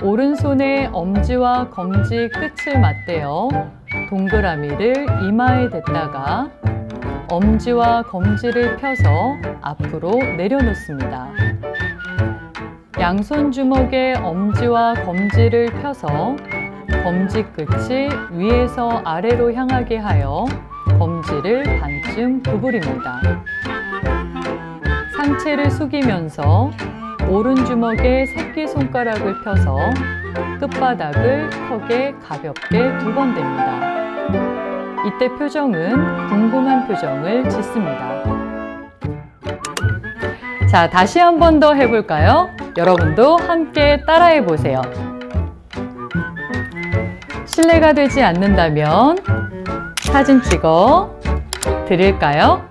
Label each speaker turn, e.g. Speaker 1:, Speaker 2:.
Speaker 1: 오른손에 엄지와 검지 끝을 맞대어 동그라미를 이마에 댔다가 엄지와 검지를 펴서 앞으로 내려놓습니다. 양손 주먹에 엄지와 검지를 펴서 검지 끝이 위에서 아래로 향하게 하여 검지를 반쯤 구부립니다. 상체를 숙이면서 오른 주먹에 새끼손가락을 펴서 끝바닥을 턱에 가볍게 두 번 댑니다. 이때 표정은 궁금한 표정을 짓습니다. 자, 다시 한 번 더 해볼까요? 여러분도 함께 따라해 보세요. 실례가 되지 않는다면 사진 찍어 드릴까요?